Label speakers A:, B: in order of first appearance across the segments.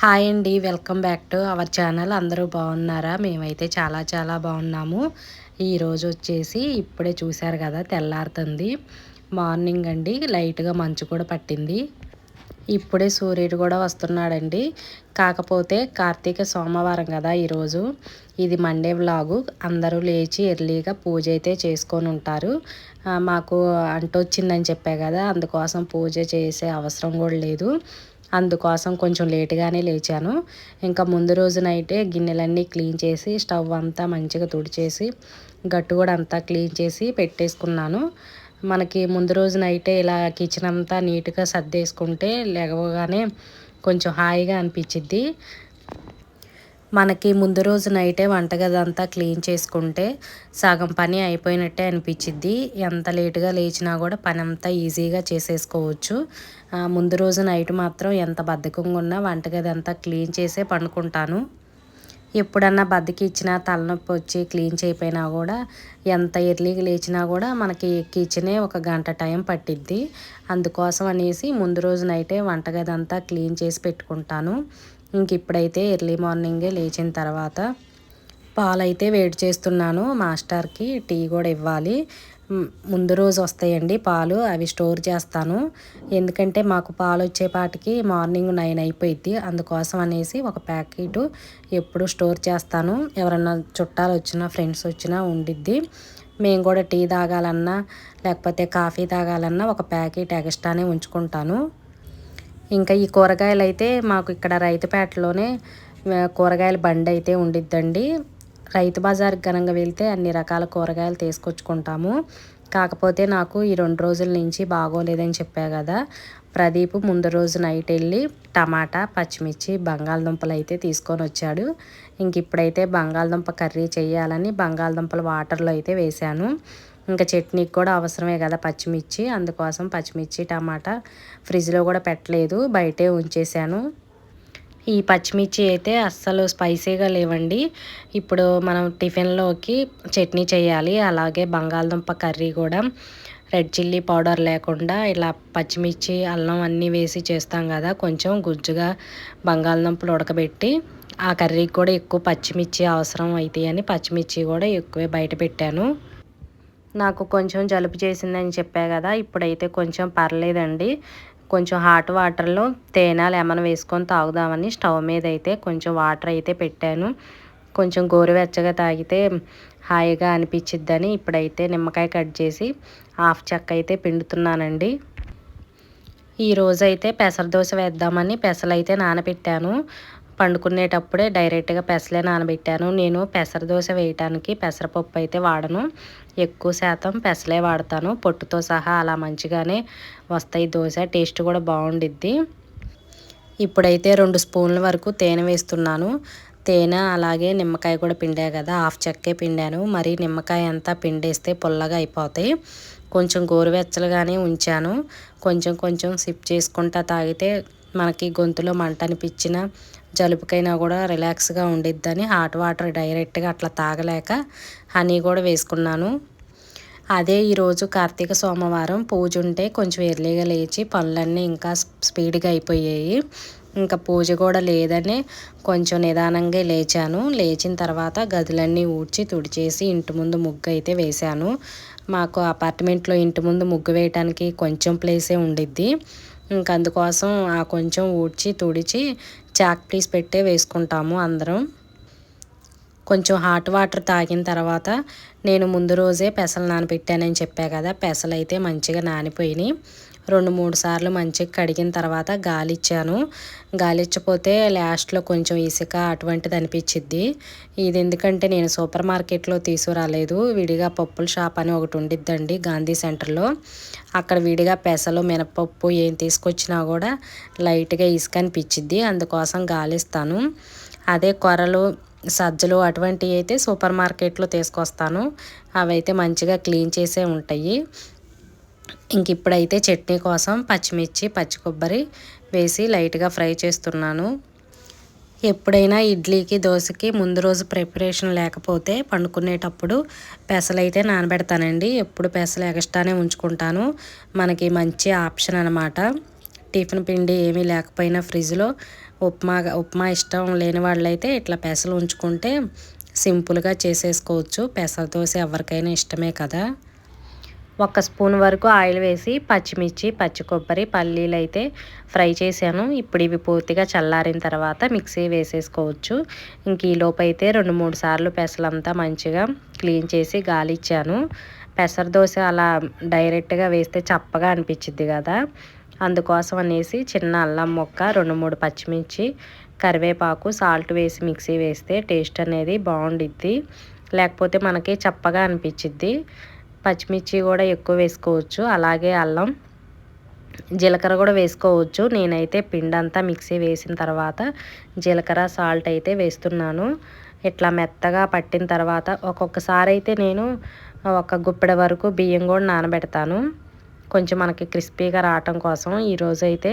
A: Hi అండి welcome back to our channel. అందరూ బాగున్నారా? మేమైతే చాలా చాలా బాగున్నాము. ఈరోజు వచ్చేసి ఇప్పుడే చూశారు కదా తెల్లారుతుంది. మార్నింగ్ అండి లైట్గా మంచు కూడా పట్టింది. ఇప్పుడే సూర్యుడు కూడా వస్తున్నాడండి. కాకపోతే కార్తీక సోమవారం కదా ఈరోజు ఇది మండే వ్లాగు. అందరూ లేచి ఎర్లీగా పూజ అయితే చేసుకొని ఉంటారు. మాకు అంటొచ్చిందని చెప్పా కదా అందుకోసం పూజ చేసే అవసరం కూడా లేదు. అందుకోసం కొంచెం లేటుగానే లేచాను. ఇంకా ముందు రోజునైతే గిన్నెలన్నీ క్లీన్ చేసి స్టవ్ అంతా మంచిగా తుడిచేసి గట్టు కూడా అంతా క్లీన్ చేసి పెట్టేసుకున్నాను. మనకి ముందు రోజునైతే ఇలా కిచెన్ అంతా నీట్గా సర్దేసుకుంటే లేవగానే కొంచెం హాయిగా అనిపించిద్ది. మనకి ముందు రోజు నైటే వంటగది అంతా క్లీన్ చేసుకుంటే సగం పని అయిపోయినట్టే అనిపించిద్ది ఎంత లేటుగా లేచినా కూడా పని అంతా ఈజీగా చేసేసుకోవచ్చు. ముందు రోజు నైట్ మాత్రం ఎంత బద్ధకంగా ఉన్నా వంటగది అంతా క్లీన్ చేసే పండుకుంటాను. ఎప్పుడన్నా బద్దకి ఇచ్చినా తలనొప్పి వచ్చి క్లీన్ చేయకపోయినా కూడా ఎంత ఎర్లీగా లేచినా కూడా మనకి కిచెనే ఒక గంట టైం పట్టిద్ది. అందుకోసం అనేసి ముందు రోజు నైటే వంటగది అంతా క్లీన్ చేసి పెట్టుకుంటాను. ఇంక ఇప్పుడైతే ఎర్లీ మార్నింగే లేచిన తర్వాత పాలైతే వేడి చేస్తున్నాను మాస్టర్కి టీ కూడా ఇవ్వాలి. ముందు రోజు వస్తాయండి పాలు అవి స్టోర్ చేస్తాను. ఎందుకంటే మాకు పాలు వచ్చేపాటికి మార్నింగ్ నైన్ అయిపోయింది అందుకోసం అనేసి ఒక ప్యాకెట్ ఎప్పుడు స్టోర్ చేస్తాను. ఎవరన్నా చుట్టాలు వచ్చినా ఫ్రెండ్స్ వచ్చినా ఉండిద్ది. మేము కూడా టీ తాగాలన్నా లేకపోతే కాఫీ తాగాలన్నా ఒక ప్యాకెట్ ఎక్స్ట్రానే ఉంచుకుంటాను. ఇంకా ఈ కూరగాయలు అయితే మాకు ఇక్కడ రైతుపేటలోనే కూరగాయల బండి అయితే ఉండిద్దండి. రైతు బజార్కి ఘనంగా వెళ్తే అన్ని రకాల కూరగాయలు తీసుకొచ్చుకుంటాము. కాకపోతే నాకు ఈ రెండు రోజుల నుంచి బాగోలేదని చెప్పా కదా. ప్రదీప్ ముందు రోజు నైట్ వెళ్ళి టమాటా పచ్చిమిర్చి బంగాళదుంపలు అయితే తీసుకొని వచ్చాడు. ఇంక ఇప్పుడైతే బంగాళదుంప కర్రీ చేయాలని బంగాళదుంపలు వాటర్లో అయితే వేశాను. ఇంకా చట్నీకి కూడా అవసరమే కదా పచ్చిమిర్చి. అందుకోసం పచ్చిమిర్చి టమాటా ఫ్రిడ్జ్లో కూడా పెట్టలేదు. బయటే ఉంచేసాను ఈ పచ్చిమిర్చి అయితే అస్సలు స్పైసీగా లేవండి. ఇప్పుడు మనం టిఫిన్లోకి చట్నీ చేయాలి. అలాగే బంగాళదుంప కర్రీ కూడా. రెడ్ చిల్లీ పౌడర్ లేకుండా ఇలా పచ్చిమిర్చి అల్లం అన్నీ వేసి చేస్తాం కదా. కొంచెం గుజ్జుగా బంగాళదుంపలు ఉడకబెట్టి ఆ కర్రీకి కూడా ఎక్కువ పచ్చిమిర్చి అవసరం అవుతాయని పచ్చిమిర్చి కూడా ఎక్కువే బయట పెట్టాను. నాకు కొంచెం జలుబు చేసిందని చెప్పా కదా ఇప్పుడైతే కొంచెం పర్లేదండి. కొంచెం హాట్ వాటర్లో తేనె లెమన్ వేసుకొని తాగుదామని స్టవ్ మీద అయితే కొంచెం వాటర్ అయితే పెట్టాను. కొంచెం గోరువెచ్చగా తాగితే హాయిగా అనిపించిద్దని ఇప్పుడైతే నిమ్మకాయ కట్ చేసి హాఫ్ చెక్క అయితే పిండుతున్నానండి. ఈ రోజైతే పెసర దోశ వేద్దామని పెసలు అయితే నానబెట్టాను. పండుకునేటప్పుడే డైరెక్ట్గా పెసలే నానబెట్టాను. నేను పెసర దోశ వేయటానికి పెసరపప్పు అయితే వాడను. ఎక్కువ శాతం పెసలే వాడతాను. పొట్టుతో సహా అలా మంచిగానే వస్తాయి దోశ. టేస్ట్ కూడా బాగుండిద్ది. ఇప్పుడైతే రెండు స్పూన్ల వరకు తేనె వేస్తున్నాను. తేనె అలాగే నిమ్మకాయ కూడా పిండా కదా హాఫ్ చెక్కే పిండాను. మరి నిమ్మకాయ అంతా పిండేస్తే పుల్లగా అయిపోతాయి. కొంచెం గోరువెచ్చలుగానే ఉంచాను. కొంచెం కొంచెం సిప్ చేసుకుంటా తాగితే మనకి గొంతులో మంట అనిపించిన జలుబుకైనా కూడా రిలాక్స్గా ఉండిద్దని హాట్ వాటర్ డైరెక్ట్గా అట్లా తాగలేక హనీ కూడా వేసుకున్నాను. అదే ఈరోజు కార్తీక సోమవారం పూజ ఉంటే కొంచెం ఎర్లీగా లేచి పనులన్నీ ఇంకా స్పీడ్గా అయిపోయాయి. ఇంకా పూజ కూడా లేదని కొంచెం నిదానంగా లేచాను. లేచిన తర్వాత గదులన్నీ ఊడ్చి తుడిచేసి ఇంటి ముందు ముగ్గు అయితే వేశాను. మాకు అపార్ట్మెంట్లో ఇంటి ముందు ముగ్గు వేయటానికి కొంచెం ప్లేసే ఉండిద్ది. ఇంక అందుకోసం ఆ కొంచెం ఊడ్చి తుడిచి చాక్ పీస్ పెట్టే వేసుకుంటాము అందరం. కొంచెం హాట్ వాటర్ తాగిన తర్వాత నేను ముందు రోజే పెసలు నానబెట్టానని చెప్పా కదా పెసలు అయితే మంచిగా నానిపోయినాయి. రెండు మూడు సార్లు మంచిగా కడిగిన తర్వాత గాలిచ్చాను. గాలిచ్చపోతే లాస్ట్లో కొంచెం ఇసుక అటువంటిది అనిపించిద్ది. ఇది ఎందుకంటే నేను సూపర్ మార్కెట్లో తీసుకురాలేదు. విడిగా పప్పుల షాప్ అని ఒకటి ఉండిద్దండి గాంధీ సెంటర్లో. అక్కడ విడిగా పెసలు మినపప్పు ఏం తీసుకొచ్చినా కూడా లైట్గా ఇసుక అనిపించిద్ది. అందుకోసం గాలిస్తాను. అదే కొరలు సజ్జలు అటువంటివి అయితే సూపర్ మార్కెట్లో తీసుకొస్తాను. అవైతే మంచిగా క్లీన్ చేసే ఉంటాయి. ఇంక ఇప్పుడైతే చట్నీ కోసం పచ్చిమిర్చి పచ్చి కొబ్బరి వేసి లైట్గా ఫ్రై చేస్తున్నాను. ఎప్పుడైనా ఇడ్లీకి దోశకి ముందు రోజు ప్రిపరేషన్ లేకపోతే పండుకునేటప్పుడు పెసలైతే నానబెడతానండి. ఎప్పుడు పెసలు ఎగస్ట్రానే ఉంచుకుంటాను. మనకి మంచి ఆప్షన్ అనమాట టిఫిన్ పిండి ఏమీ లేకపోయినా ఫ్రిడ్జ్లో ఉప్మా ఉప్మా ఇష్టం లేని వాళ్ళైతే ఇట్లా పెసలు ఉంచుకుంటే సింపుల్గా చేసేసుకోవచ్చు. పెసల దోశ ఎవరికైనా ఇష్టమే కదా. ఒక స్పూన్ వరకు ఆయిల్ వేసి పచ్చిమిర్చి పచ్చి కొబ్బరి పల్లీలు అయితే ఫ్రై చేశాను. ఇప్పుడు ఇవి పూర్తిగా చల్లారిన తర్వాత మిక్సీ వేసేసుకోవచ్చు. ఇంక ఈలోపు అయితే రెండు మూడు సార్లు పెసలంతా మంచిగా క్లీన్ చేసి గాలిచ్చాను పెసర దోశ అలా డైరెక్ట్గా వేస్తే చప్పగా అనిపించింది కదా. అందుకోసం అనేసి చిన్న అల్లం మొక్క రెండు మూడు పచ్చిమిర్చి కరివేపాకు సాల్ట్ వేసి మిక్సీ వేస్తే టేస్ట్ అనేది బాగుండిద్ది. లేకపోతే మనకి చప్పగా అనిపించిద్ది పచ్చిమిర్చి కూడా ఎక్కువ వేసుకోవచ్చు అలాగే అల్లం జీలకర్ర కూడా వేసుకోవచ్చు. నేనైతే పిండి అంతా మిక్సీ వేసిన తర్వాత జీలకర్ర సాల్ట్ అయితే వేస్తున్నాను. ఇట్లా మెత్తగా పట్టిన తర్వాత ఒక్కొక్కసారి అయితే నేను ఒక గుప్పెడ వరకు బియ్యం కూడా నానబెడతాను. కొంచెం మనకి క్రిస్పీగా రావటం కోసం ఈరోజు అయితే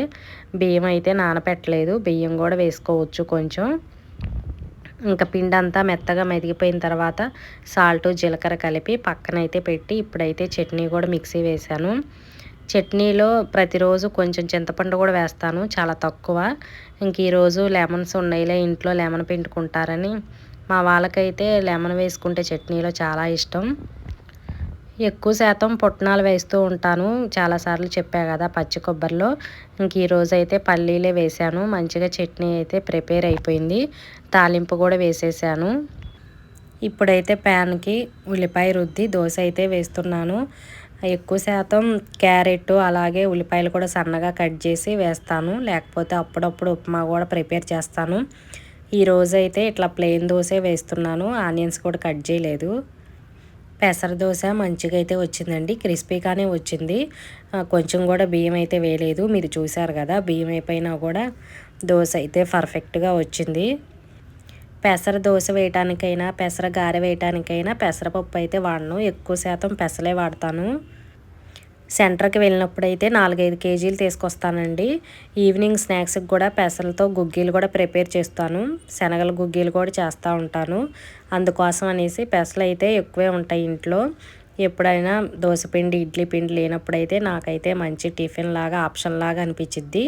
A: బియ్యం అయితే నానపెట్టలేదు. బియ్యం కూడా వేసుకోవచ్చు కొంచెం. ఇంకా పిండి అంతా మెత్తగా మెదిగిపోయిన తర్వాత సాల్ట్ జీలకర్ర కలిపి పక్కనైతే పెట్టి ఇప్పుడైతే చట్నీ కూడా మిక్సీ వేశాను. చట్నీలో ప్రతిరోజు కొంచెం చింతపండు కూడా వేస్తాను చాలా తక్కువ. ఇంక ఈరోజు లెమన్స్ ఉన్నాయిలే ఇంట్లో లెమన్ పిండుకుంటారని. మా వాళ్ళకైతే లెమన్ వేసుకుంటే చట్నీలో చాలా ఇష్టం. ఎక్కువ శాతం పుట్నాలు వేస్తూ ఉంటాను. చాలాసార్లు చెప్పా కదా పచ్చి కొబ్బరిలో. ఇంక ఈరోజు అయితే పల్లీలే వేసాను మంచిగా చట్నీ అయితే ప్రిపేర్ అయిపోయింది. తాలింపు కూడా వేసేసాను. ఇప్పుడైతే ప్యాన్కి ఉల్లిపాయ రుద్ది దోశ అయితే వేస్తున్నాను. ఎక్కువ శాతం క్యారెట్ అలాగే ఉల్లిపాయలు కూడా సన్నగా కట్ చేసి వేస్తాను. లేకపోతే అప్పుడప్పుడు ఉప్మా కూడా ప్రిపేర్ చేస్తాను. ఈరోజు అయితే ఇట్లా ప్లెయిన్ దోశ వేస్తున్నాను. ఆనియన్స్ కూడా కట్ చేయలేదు. పెసర దోశ మంచిగా అయితే వచ్చిందండి. క్రిస్పీగానే వచ్చింది. కొంచెం కూడా బియ్యం అయితే వేయలేదు. మీరు చూసారు కదా బియ్యం అయిపోయినా కూడా దోశ అయితే పర్ఫెక్ట్గా వచ్చింది. పెసర దోశ వేయటానికైనా పెసర గారె వేయటానికైనా పెసరపప్పు అయితే వాడను. ఎక్కువ శాతం పెసలే వాడతాను. సెంటర్కి వెళ్ళినప్పుడు అయితే నాలుగైదు కేజీలు తీసుకొస్తానండి. ఈవినింగ్ స్నాక్స్కి కూడా పెసలతో గుగ్గీలు కూడా ప్రిపేర్ చేస్తాను. శనగల గుగ్గీలు కూడా చేస్తూ ఉంటాను. అందుకోసం అనేసి పెసలు అయితే ఎక్కువే ఉంటాయి ఇంట్లో. ఎప్పుడైనా పిండి ఇడ్లీ పిండి లేనప్పుడైతే నాకైతే మంచి టిఫిన్ లాగా ఆప్షన్ లాగా అనిపించిద్ది.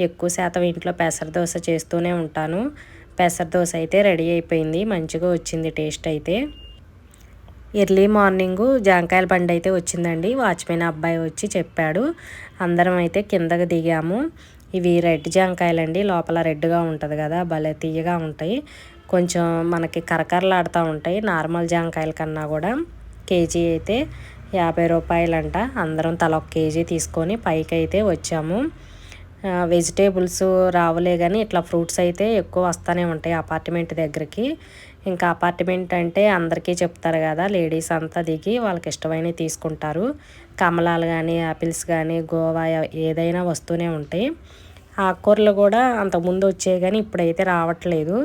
A: ఎక్కువ శాతం ఇంట్లో పెసర దోశ చేస్తూనే ఉంటాను. పెసర దోశ అయితే రెడీ అయిపోయింది. మంచిగా వచ్చింది టేస్ట్ అయితే. ఎర్లీ మార్నింగు జాంకాయల బండి అయితే వచ్చిందండి. వాచ్మెన్ అబ్బాయి వచ్చి చెప్పాడు. అందరం అయితే కిందకి దిగాము. ఇవి రెడ్ జాంకాయలండి. లోపల రెడ్గా ఉంటుంది కదా భలే తీయగా ఉంటాయి. కొంచెం మనకి కరకరలాడుతూ ఉంటాయి. నార్మల్ జాంకాయల కన్నా కూడా కేజీ అయితే యాభై రూపాయలంట. అందరం తల ఒక కేజీ తీసుకొని పైకి అయితే వచ్చాము వెజిటేబుల్స్ రావులే కానీ ఇట్లా ఫ్రూట్స్ అయితే ఎక్కువ వస్తూనే ఉంటాయి అపార్ట్మెంట్ దగ్గరికి. ఇంకా అపార్ట్మెంట్ అంటే అందరికీ చెప్తారు కదా లేడీస్ అంతా దిగి వాళ్ళకి ఇష్టమైనవి తీసుకుంటారు. కమలాలు కానీ యాపిల్స్ కానీ గోవా ఏదైనా వస్తూనే ఉంటాయి. ఆకుకూరలు కూడా అంతకుముందు వచ్చాయి కానీ ఇప్పుడైతే రావట్లేదు.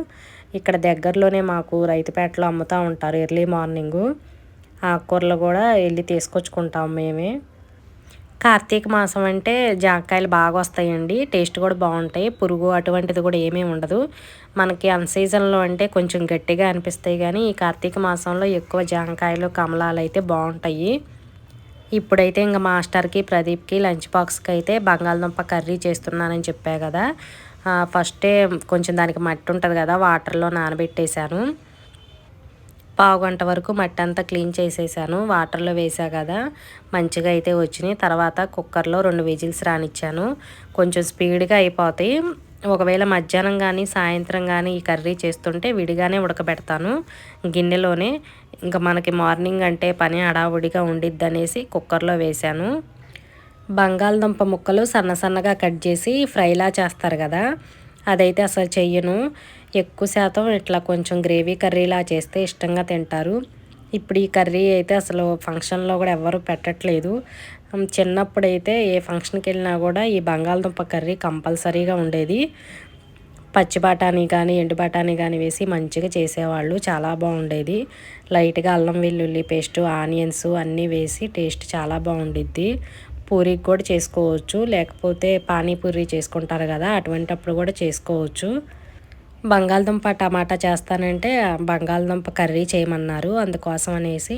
A: ఇక్కడ దగ్గరలోనే మాకు రైతుపేటలో అమ్ముతూ ఉంటారు ఎర్లీ మార్నింగు. ఆకుకూరలు కూడా వెళ్ళి తీసుకొచ్చుకుంటాం మేమే. కార్తీక మాసం అంటే జామకాయలు బాగా వస్తాయండి. టేస్ట్ కూడా బాగుంటాయి. పురుగు అటువంటిది కూడా ఏమీ ఉండదు. మనకి అన్ సీజన్లో అంటే కొంచెం గట్టిగా అనిపిస్తాయి కానీ ఈ కార్తీక మాసంలో ఎక్కువ జాంకాయలు కమలాలు అయితే బాగుంటాయి. ఇప్పుడైతే ఇంకా మాస్టర్కి ప్రదీప్కి లంచ్ బాక్స్కి అయితే బంగాళదుంప కర్రీ చేస్తున్నానని చెప్పా కదా. ఫస్టే కొంచెం దానికి మట్టి ఉంటుంది కదా వాటర్లో నానబెట్టేశాను. పావు గంట వరకు మట్టి అంతా క్లీన్ చేసేసాను. వాటర్లో వేసా కదా మంచిగా అయితే వచ్చినాయి. తర్వాత కుక్కర్లో రెండు విజిల్స్ రానిచ్చాను. కొంచెం స్పీడ్గా అయిపోతాయి. ఒకవేళ మధ్యాహ్నం కానీ సాయంత్రం కానీ ఈ కర్రీ చేస్తుంటే విడిగానే ఉడకబెడతాను. గిన్నెలోనే ఇంకా మనకి మార్నింగ్ అంటే పని హడావుడిగా ఉండిద్ది అనేసి కుక్కర్లో వేశాను బంగాళదుంప ముక్కలు సన్న సన్నగా కట్ చేసి ఫ్రైలా చేస్తారు కదా అదైతే అసలు చెయ్యను. ఎక్కువ శాతం ఇట్లా కొంచెం గ్రేవీ కర్రీలా చేస్తే ఇష్టంగా తింటారు. ఇప్పుడు ఈ కర్రీ అయితే అసలు ఫంక్షన్లో కూడా ఎవరు పెట్టట్లేదు. చిన్నప్పుడైతే ఏ ఫంక్షన్కి వెళ్ళినా కూడా ఈ బంగాళదుంప కర్రీ కంపల్సరీగా ఉండేది. పచ్చి బఠానీ కానీ ఎండు బఠానీ కానీ వేసి మంచిగా చేసేవాళ్ళు చాలా బాగుండేది. లైట్గా అల్లం వెల్లుల్లి పేస్ట్ ఆనియన్స్ అన్నీ వేసి టేస్ట్ చాలా బాగుండిద్ది. పూరికి కూడా చేసుకోవచ్చు లేకపోతే పానీపూరి చేసుకుంటారు కదా అటువంటప్పుడు కూడా చేసుకోవచ్చు. బంగాళదుంప టమాటా చేస్తానంటే బంగాళదుంప కర్రీ చేయమన్నారు. అందుకోసం అనేసి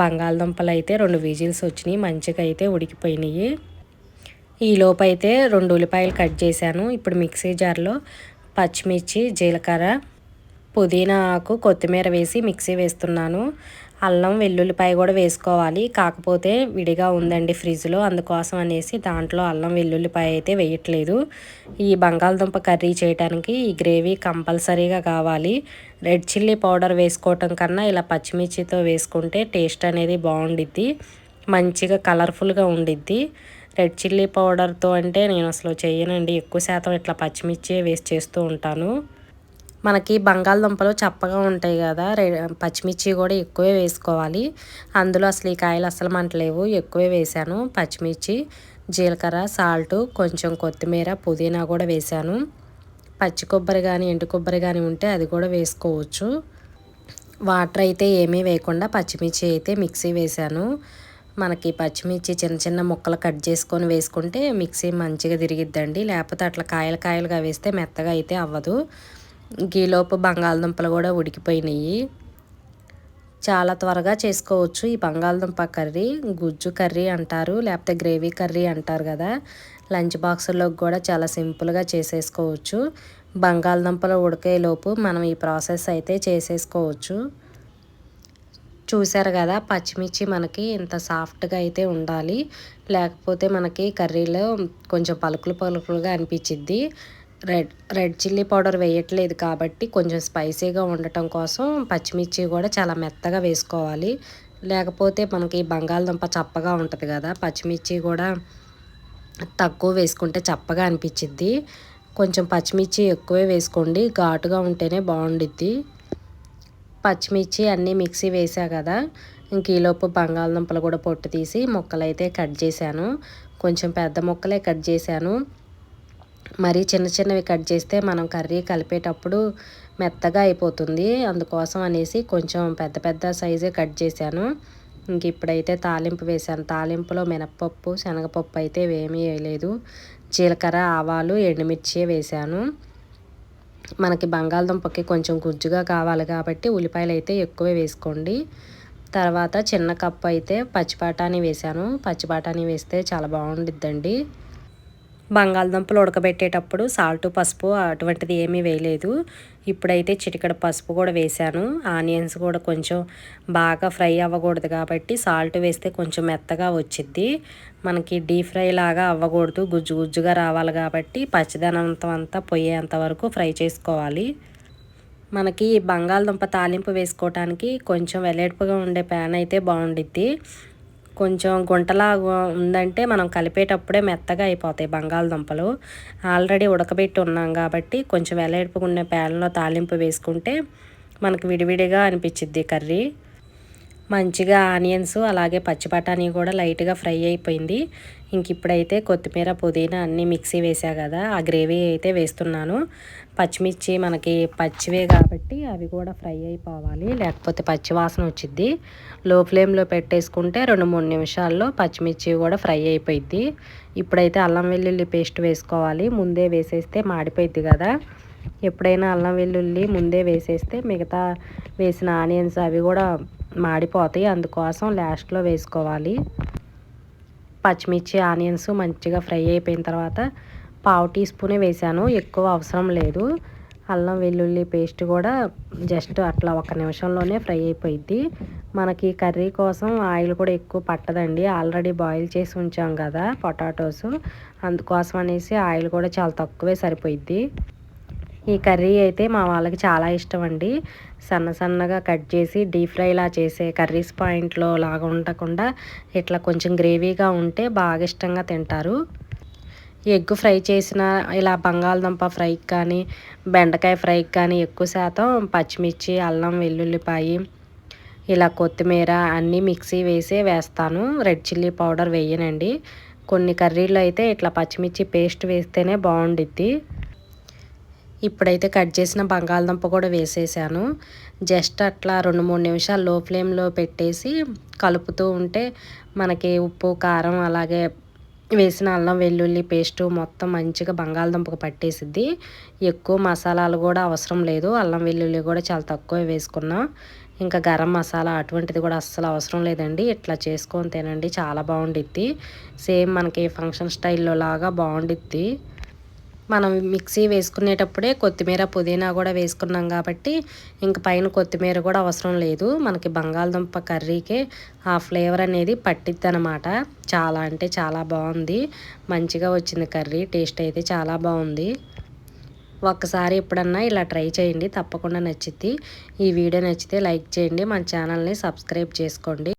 A: బంగాళదుంపలు అయితే రెండు విజిల్స్ వచ్చినాయి మంచిగా అయితే ఉడికిపోయినాయి. ఈ లోపు అయితే రెండు ఉల్లిపాయలు కట్ చేశాను. ఇప్పుడు మిక్సీ జార్లో పచ్చిమిర్చి జీలకర్ర పుదీనా ఆకు కొత్తిమీర వేసి మిక్సీ వేస్తున్నాను. అల్లం వెల్లుల్లిపాయ కూడా వేసుకోవాలి. కాకపోతే విడిగా ఉందండి ఫ్రిడ్జ్లో. అందుకోసం అనేసి దాంట్లో అల్లం వెల్లుల్లిపాయ అయితే వేయట్లేదు. ఈ బంగాళదుంప కర్రీ చేయడానికి ఈ గ్రేవీ కంపల్సరీగా కావాలి. రెడ్ చిల్లీ పౌడర్ వేసుకోవటం కన్నా ఇలా పచ్చిమిర్చితో వేసుకుంటే టేస్ట్ అనేది బాగుండిద్ది. మంచిగా కలర్ఫుల్గా ఉండిద్ది. రెడ్ చిల్లీ పౌడర్తో అంటే నేను అసలు చేయనండి. ఎక్కువ శాతం ఇట్లా పచ్చిమిర్చి వేస్ట్ చేస్తూ ఉంటాను. మనకి బంగాళదుంపలు చప్పగా ఉంటాయి కదా పచ్చిమిర్చి కూడా ఎక్కువే వేసుకోవాలి. అందులో అసలు ఈ కాయలు అసలు మంటలేవు ఎక్కువే వేసాను పచ్చిమిర్చి జీలకర్ర సాల్ట్ కొంచెం కొత్తిమీర పుదీనా కూడా వేసాను పచ్చి కొబ్బరి కానీ ఎండు కొబ్బరి కానీ ఉంటే అది కూడా వేసుకోవచ్చు. వాటర్ అయితే ఏమీ వేయకుండా పచ్చిమిర్చి అయితే మిక్సీ వేసాను మనకి పచ్చిమిర్చి చిన్న చిన్న ముక్కలు కట్ చేసుకొని వేసుకుంటే మిక్సీ మంచిగా తిరిగిద్దండి. లేకపోతే అట్లా కాయలు కాయలుగా వేస్తే మెత్తగా అయితే అవ్వదు. గీలోపు బంగాళదుంపలు కూడా ఉడికిపోయినాయి. చాలా త్వరగా చేసుకోవచ్చు. ఈ బంగాళదుంప కర్రీ గుజ్జు కర్రీ అంటారు లేకపోతే గ్రేవీ కర్రీ అంటారు కదా. లంచ్ బాక్సుల్లోకి కూడా చాలా సింపుల్గా చేసేసుకోవచ్చు. బంగాళదుంపలు ఉడికేలోపు మనం ఈ ప్రాసెస్ అయితే చేసేసుకోవచ్చు. చూసారు కదా పచ్చిమిర్చి మనకి ఇంత సాఫ్ట్గా అయితే ఉండాలి. లేకపోతే మనకి కర్రీలో కొంచెం పలుకులు పలుకులుగా అనిపించిద్ది. రెడ్ రెడ్ చిల్లీ పౌడర్ వేయట్లేదు కాబట్టి కొంచెం స్పైసీగా ఉండటం కోసం పచ్చిమిర్చి కూడా చాలా మెత్తగా వేసుకోవాలి. లేకపోతే మనకి బంగాళదుంప చప్పగా ఉంటుంది కదా పచ్చిమిర్చి కూడా తక్కువ వేసుకుంటే చప్పగా అనిపించిద్ది. కొంచెం పచ్చిమిర్చి ఎక్కువే వేసుకోండి ఘాటుగా ఉంటేనే బాగుండిద్ది. పచ్చిమిర్చి అన్నీ మిక్సీ వేసా కదా ఇంక ఈలోపు బంగాళదుంపలు కూడా పొట్టు తీసి ముక్కలైతే కట్ చేశాను. కొంచెం పెద్ద ముక్కలే కట్ చేశాను. మరీ చిన్న చిన్నవి కట్ చేస్తే మనం కర్రీ కలిపేటప్పుడు మెత్తగా అయిపోతుంది. అందుకోసం అనేసి కొంచెం పెద్ద పెద్ద సైజే కట్ చేశాను. ఇంక ఇప్పుడైతే తాలింపు వేసాను తాలింపులో మినప్పప్పు శనగపప్పు అయితే ఏమీ వేయలేదు. జీలకర్ర ఆవాలు ఎండుమిర్చి వేశాను. మనకి బంగాళదుంపకి కొంచెం గుజ్జుగా కావాలి కాబట్టి ఉల్లిపాయలు అయితే ఎక్కువే వేసుకోండి. తర్వాత చిన్న కప్పు అయితే పచ్చిపాటాని వేశాను. పచ్చిపాటాని వేస్తే చాలా బాగుండిద్దండి. బంగాళదుంపలు ఉడకబెట్టేటప్పుడు సాల్ట్ పసుపు అటువంటిది ఏమీ వేయలేదు. ఇప్పుడైతే చిటికడ పసుపు కూడా వేశాను. ఆనియన్స్ కూడా కొంచెం బాగా ఫ్రై అవ్వకూడదు కాబట్టి సాల్ట్ వేస్తే కొంచెం మెత్తగా వచ్చిద్ది. మనకి డీప్ ఫ్రై లాగా అవ్వకూడదు. గుజ్జు గుజ్జుగా రావాలి కాబట్టి పచ్చిదనంతం అంతా పొయ్యేంత వరకు ఫ్రై చేసుకోవాలి. మనకి బంగాళదుంప తాలింపు వేసుకోవటానికి కొంచెం వెల్లడిపుగా ఉండే ప్యాన్ అయితే బాగుండిద్ది. కొంచెం గుంటలాగా ఉందంటే మనం కలిపేటప్పుడే మెత్తగా అయిపోతాయి బంగాళదుంపలు. ఆల్రెడీ ఉడకబెట్టి ఉన్నాం కాబట్టి కొంచెం వెలయడుపుకున్న ప్యాన్లో తాలింపు వేసుకుంటే మనకు విడివిడిగా అనిపించిద్ది కర్రీ. మంచిగా ఆనియన్స్ అలాగే పచ్చి బఠానీ కూడా లైట్గా ఫ్రై అయిపోయింది. ఇంక ఇప్పుడైతే కొత్తిమీర పుదీనా అన్నీ మిక్సీ వేసా కదా ఆ గ్రేవీ అయితే వేస్తున్నాను. పచ్చిమిర్చి మనకి పచ్చివే కాబట్టి అవి కూడా ఫ్రై అయిపోవాలి. లేకపోతే పచ్చి వాసన వచ్చిద్ది. లో ఫ్లేమ్లో పెట్టేసుకుంటే రెండు మూడు నిమిషాల్లో పచ్చిమిర్చి కూడా ఫ్రై అయిపోయిద్ది. ఇప్పుడైతే అల్లం వెల్లుల్లి పేస్ట్ వేసుకోవాలి. ముందే వేసేస్తే మాడిపోయిద్ది కదా. ఎప్పుడైనా అల్లం వెల్లుల్లి ముందే వేసేస్తే మిగతా వేసిన ఆనియన్స్ అవి కూడా మాడిపోతాయి. అందుకోసం లాస్ట్లో వేసుకోవాలి. పచ్చిమిర్చి ఆనియన్స్ మంచిగా ఫ్రై అయిపోయిన తర్వాత పావు టీ స్పూనే వేసాను ఎక్కువ అవసరం లేదు. అల్లం వెల్లుల్లి పేస్ట్ కూడా జస్ట్ అట్లా ఒక నిమిషంలోనే ఫ్రై అయిపోయింది మనకి కర్రీ కోసం ఆయిల్ కూడా ఎక్కువ పట్టదండి. ఆల్రెడీ బాయిల్ చేసి ఉంచాం కదా పొటాటోస్. అందుకోసం అనేసి ఆయిల్ కూడా చాలా తక్కువే సరిపోయిద్ది. ఈ కర్రీ అయితే మా వాళ్ళకి చాలా ఇష్టం అండి. సన్న సన్నగా కట్ చేసి డీప్ ఫ్రైలా చేసే కర్రీస్ పాయింట్లో లాగా ఉండకుండా ఇట్లా కొంచెం గ్రేవీగా ఉంటే బాగా ఇష్టంగా తింటారు. ఎగ్ ఫ్రై చేసిన ఇలా బంగాళదుంప ఫ్రైకి కానీ బెండకాయ ఫ్రైకి కానీ ఎక్కువ శాతం పచ్చిమిర్చి అల్లం వెల్లుల్లిపాయి ఇలా కొత్తిమీర అన్నీ మిక్సీ వేసే వేస్తాను. రెడ్ చిల్లీ పౌడర్ వేయనండి. కొన్ని కర్రీలు అయితే ఇట్లా పచ్చిమిర్చి పేస్ట్ వేస్తేనే బాగుండిద్ది. ఇప్పుడైతే కట్ చేసిన బంగాళదుంప కూడా వేసేసాను. జస్ట్ అట్లా రెండు మూడు నిమిషాలు లో ఫ్లేమ్లో పెట్టేసి కలుపుతూ ఉంటే మనకి ఉప్పు కారం అలాగే వేసిన అల్లం వెల్లుల్లి పేస్టు మొత్తం మంచిగా బంగాళదుంపకు పట్టేసిద్ది. ఎక్కువ మసాలాలు కూడా అవసరం లేదు. అల్లం వెల్లుల్లి కూడా చాలా తక్కువ వేసుకున్నాం. ఇంకా గరం మసాలా అటువంటిది కూడా అస్సలు అవసరం లేదండి. ఇట్లా చేసుకొని తినండి చాలా బాగుండిద్ది. సేమ్ మనకి ఫంక్షన్ స్టైల్లో లాగా బాగుండిద్ది. మనం మిక్సీ వేసుకునేటప్పుడే కొత్తిమీర పుదీనా కూడా వేసుకున్నాం కాబట్టి ఇంక పైన కొత్తిమీర కూడా అవసరం లేదు. మనకి బంగాళదుంప కర్రీకే ఆ ఫ్లేవర్ అనేది పట్టిద్ది అనమాట చాలా అంటే చాలా బాగుంది. మంచిగా వచ్చింది కర్రీ. టేస్ట్ అయితే చాలా బాగుంది. ఒక్కసారి ఎప్పుడన్నా ఇలా ట్రై చేయండి. తప్పకుండా నచ్చిద్ది. ఈ వీడియో నచ్చితే లైక్ చేయండి. మన ఛానల్ని సబ్స్క్రైబ్ చేసుకోండి.